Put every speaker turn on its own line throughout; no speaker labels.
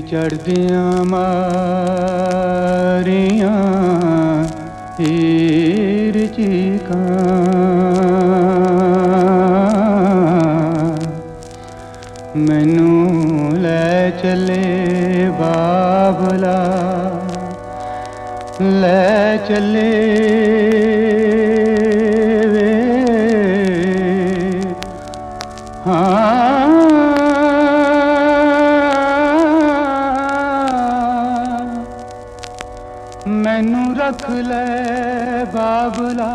ਚੜਦੀਆਂ ਮਾਰੀਆਂ ਹੀਰ ਚੀਕਾਂ। ਮੈਨੂੰ ਲੈ ਚੱਲੇ ਬਾਬਲਾ ਲੈ ਚੱਲੇ ਮੈਨੂੰ ਰੱਖ ਲੈ ਬਾਬਲਾ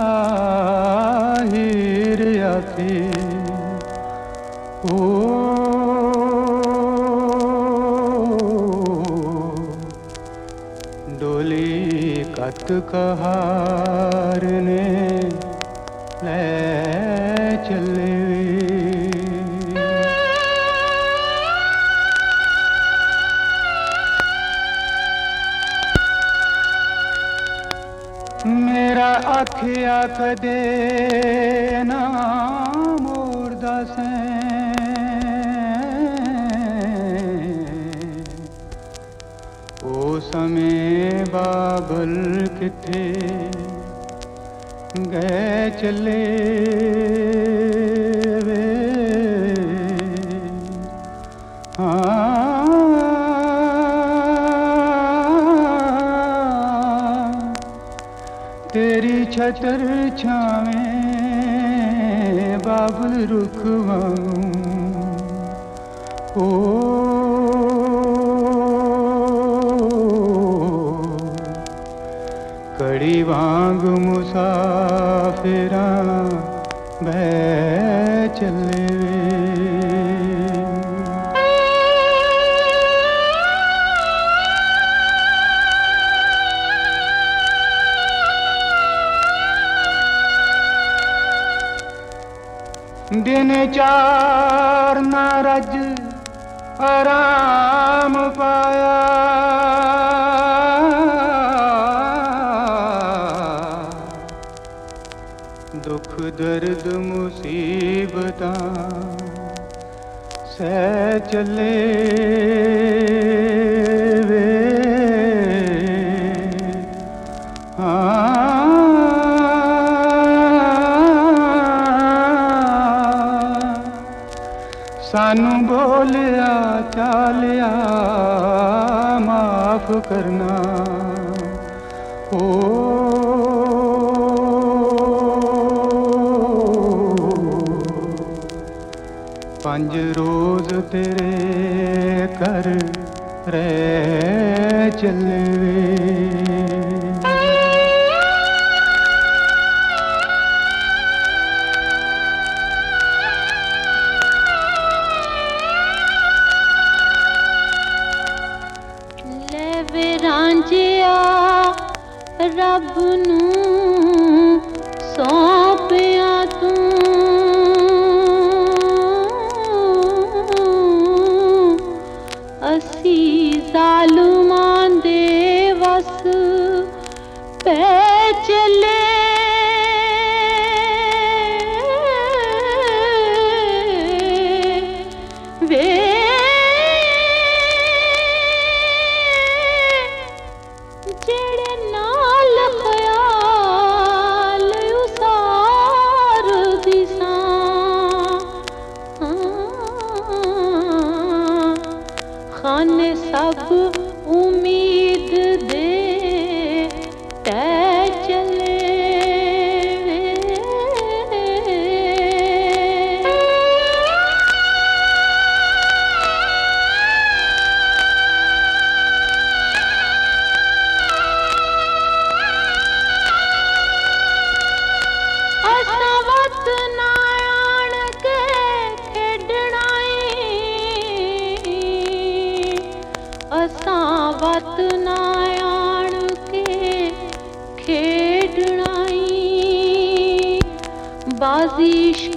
ਹੀਰ ਆਖੇ ਓ ਡੋਲੀ ਕਤ ਕਹਾਰ ਨੇ ਲੈ ਚੱਲੇ ਮੇਰਾ ਆਖਿਆ ਕਦੇ ਨਾ ਮੋਰਦਾ ਸੈਂ ਉਹ ਸਮੇਂ ਬਾਬਲ ਕਿੱਥੇ ਗਏ ਚੱਲੇ? चतर्छा मे बाबुरु ओ कड़ी वांग मुसाफिरा की चल दिन चार रज आराम पाया दुख दर्द मुसीबत सह चले ਸਾਨੂੰ ਬੋਲਿਆ ਚਾਲਿਆ ਮਾਫ ਕਰਨਾ। ਓ। ਪੰਜ ਰੋਜ਼ ਤੇਰੇ ਕਰ ਰਹਿ ਚੱਲੇ
ਰੱਬ ਨੂੰ ਸੌਂਪਿਆ ਤੂੰ ਅਸੀਂ ਜ਼ਾਲਮਾਂ ਦੇ ਵਸ ਪੈ ਚੱਲੇ ਖਾਨੇ ਸਭ ਉਮੀਦ ेडना बाधिश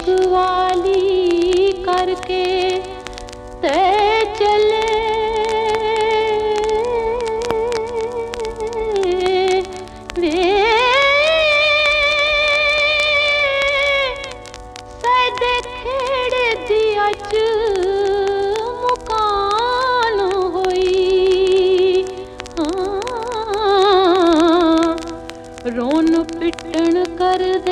कर दे